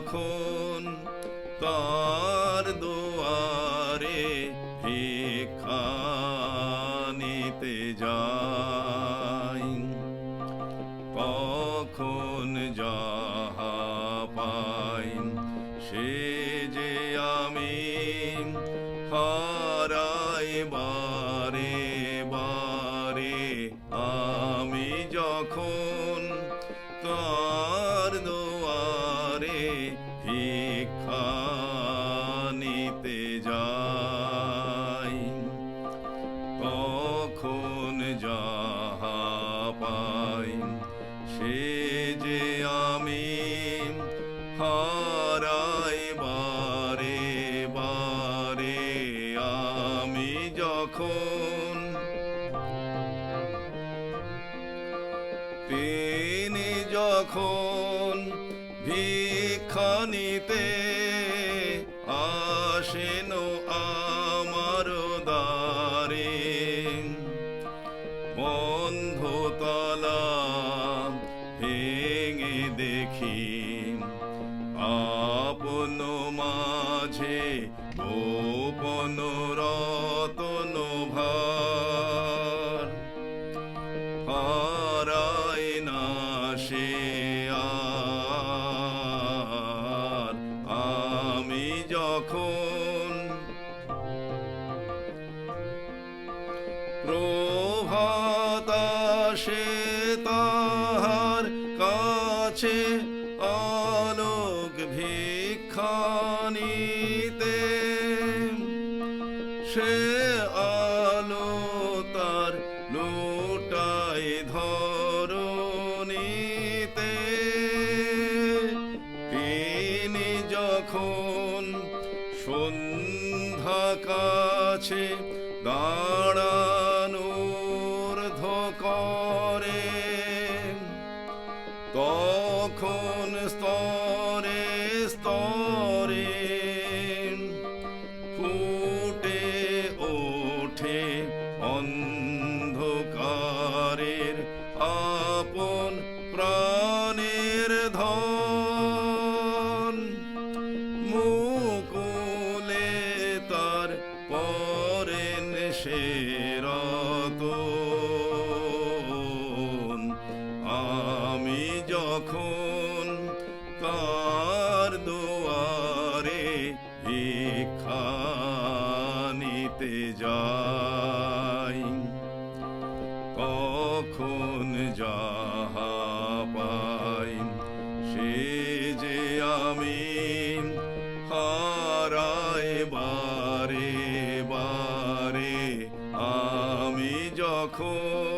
যখন তার যখন ভিক্ষা আসেন আমার দ্বারে বন্ধ তালা ভেঙে দেখি আপন মাঝে গোপন রতন যখন প্রভাতাসে তাহার কাছে আলোক ভিক্ষানিতে সে আলো তার লোটায় ধরণীতে। তিনি যখন সন্ধ্যা কাছে দাঁড়ানোর করে তখন স্তরে পরেন সে আমি যখন তার দুয়ারে ভিক্ষা নিতে যাই কখন যাহা বারে বারে আমি যখন